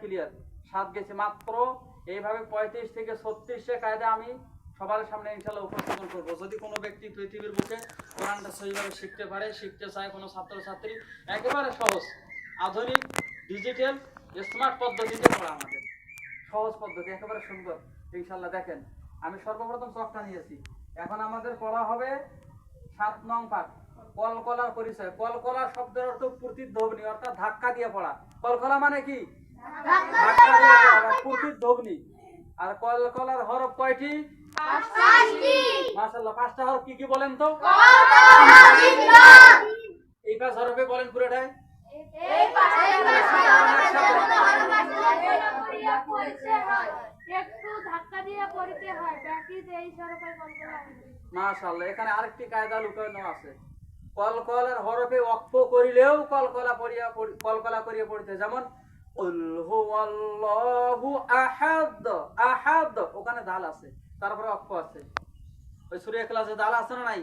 Clear সাত গেছে মাত্র। এইভাবে পঁয়ত্রিশ থেকে ছত্রিশে কায়দা আমি সবার সামনে ইনশাল্লাহ উপস্থাপন করব। যদি কোনো ব্যক্তি পৃথিবীর বুকে কোরআনটা সহিভাবে শিখতে পারে, শিখতে চায় কোনো ছাত্রছাত্রী, একেবারে সহজ, আধুনিক ডিজিটাল স্মার্ট পদ্ধতিতে পড়া আমাদের। সহজ পদ্ধতি, একেবারে সুন্দর। ইনশাল্লাহ দেখেন, আমি সর্বপ্রথম চকটা নিয়েছি। এখন আমাদের পড়া হবে সাত নং পাঠ, কলকলার পরিচয়। কলকলা শব্দের অর্থ প্রতিধ্বনি, অর্থাৎ ধাক্কা দিয়ে পড়া। কলকলা মানে কি? ধাক্কা দিয়ে পড়া বা প্রতিধ্বনি হরফ কয়টি? মাশাআল্লাহ পাঁচটা হরফ কি কি বলেন তো? এই পাঁচ হরফে বলেন পুরোটাই। একটু ধাক্কা দিয়ে পড়তে বাকি এই সরকার কলকাতা মাশাআল্লাহ এখানে আরেকটি কায়দা লুকানো আছে। কলকলার হরফে অক্ষ করিলেও কলকলা পড়িয়া পড়ি- কলকলা করিয়া পড়িতে যেমন কুল হুয়াল্লাহু আহাদ আহাদ ওখানে দাল আছে। তারপরে অক্ষ আছে। ওই সূরা ক্লাসে দাল আছে না নাই?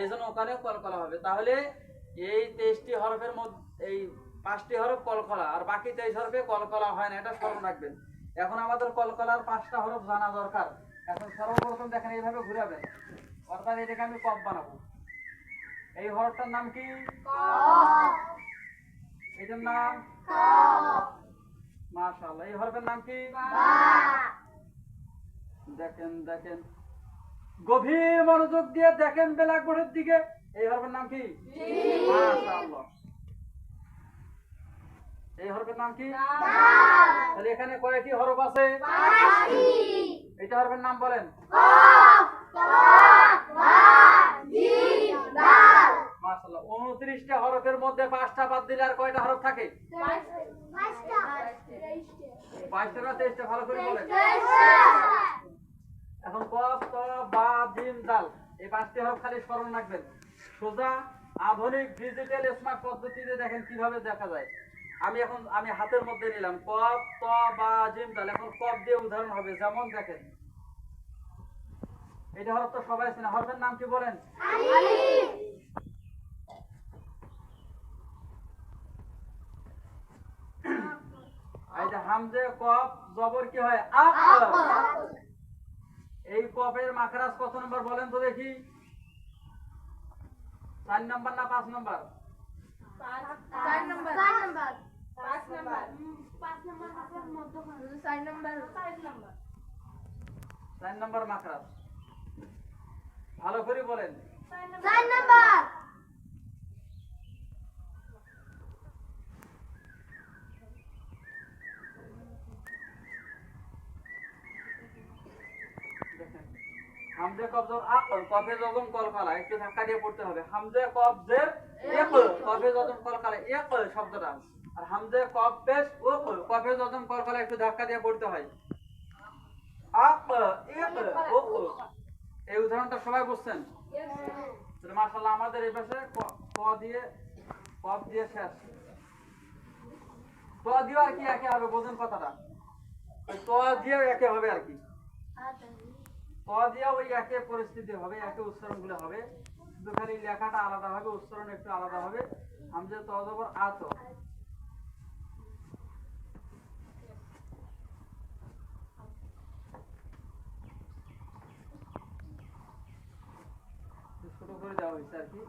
এই জন্য ওখানে কলকলা হবে। তাহলে এই তেইশটি হরফের মধ্যে এই পাঁচটি হরফ কলকলা আর বাকি তেইশ হরফে কলকলা হয় না এটা স্মরণ রাখবেন। এখন আমাদের কলকলার পাঁচটা হরফ জানা দরকার। এখন সর্বপ্রথম দেখেন এইভাবে ঘুরাবেন অর্থাৎ এটাকে আমি কপ বানাবো। এই হরফটার নাম কি? এটার নাম মাশাআল্লাহ এই হরফের নাম কি? দেখেন দেখেন। গভীর মনোযোগ দিয়ে দেখেন ব্ল্যাকবোর্ডের দিকে এই হরফের নাম কি? মাশাআল্লাহ। এই হরফের নাম কি? তাহলে এখানে কয়টি হরফ আছে? এটা হরফের নাম বলেন। 29টা হরফের মধ্যে পাঁচটা বাদ দিলে আর কয়টা হরফ থাকে? বাইশটা না তেইশটা? ভালো করে বলেন। এখন কফ ত বা, জিম দাল এই পাঁচটি হরফ খালি স্মরণ রাখবেন। সোজা, আধুনিক, ডিজিটাল, স্মার্ট পদ্ধতিতে দেখেন কীভাবে দেখা যায়। আমি এখন, আমি হাতের মধ্যে নিলাম। কফ, ত, বা, জিম দাল এখন কফ দিয়ে উদাহরণ হবে। যেমন দেখেন। এটা হরফ তো সবাই চেনে। হরফের নাম কি বলেন এই যে হামজে কফ জবর কি হয়? এই কফের মাখরাজ কত নম্বর বলেন তো দেখি? চার নম্বর না পাঁচ নম্বর? চার পাঁচ নম্বর। নম্বর মাখরাজ ভালো করে বলেন চার নম্বর দেখেন হামজে জবর আপ কফে যদম কলকালা, একটু ধাক্কা দিয়ে পড়তে হবে। হামজে কফ জের এক, কফে যদম কলকালা, এক শব্দটা। আর হামজে কফ পেশ ও কফে যদম কলকালা, একটু ধাক্কা দিয়ে পড়তে হয়। আপ এক ও এই উদাহরণটা সবাই বুঝছেন? মাশাআল্লাহ আমাদের এই পাশে ক- দিয়ে, কফ দিয়ে শেষ। ক দিয়ে আর কি একে হবে, বোঝেন কথাটা। ক দিয়ে একে হবে আর কি। ক দিয়ে ওই একে পরিস্থিতি হবে একে উচ্চারণগুলো হবে। শুধু খালি লেখাটা আলাদা হবে, উচ্চারণ একটু আলাদা হবে। হামজে ত জবর আত আর কি।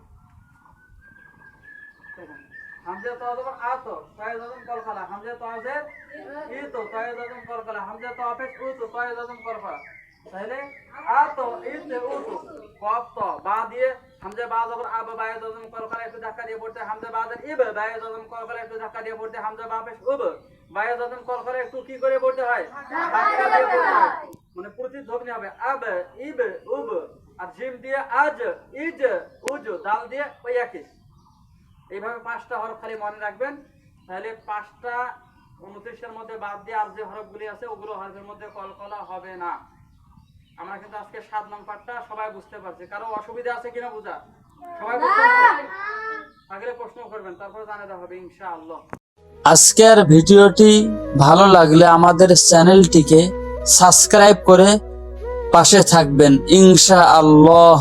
হামজে ত জবর আত তয় যদম কলকালা হামজে ত জের ই তো তয় যদম কলকালা হামজে ত অপেশ উ তো তয় যদম কলকালা মানে প্রতিধ্বনি হবে, আব, ইব, উব, আর জিম দিয়ে আজ, ইজ, উজ, দাল দিয়ে ওই একই। এইভাবে পাঁচটা হরফ খালি মনে রাখবেন। তাহলে পাঁচটা উনত্রিশের মধ্যে বাদ দিয়ে আর যে হরফগুলি আছে, ওগুলো হরফের মধ্যে কলকলা হবে না। আমরা কিন্তু আজকে সাত নং পাঠটা সবাই বুঝতে পারছি। কারও অসুবিধা আছে কিনা বুঝা? সবাই বুঝতে আগলে প্রশ্ন করবেন তারপরে দেওয়া হবে ইনশাআল্লাহ। আজকের ভিডিওটি ভালো লাগলে আমাদের চ্যানেলটিকে সাবস্ক্রাইব করে পাশে থাকবেন ইনশা আল্লাহ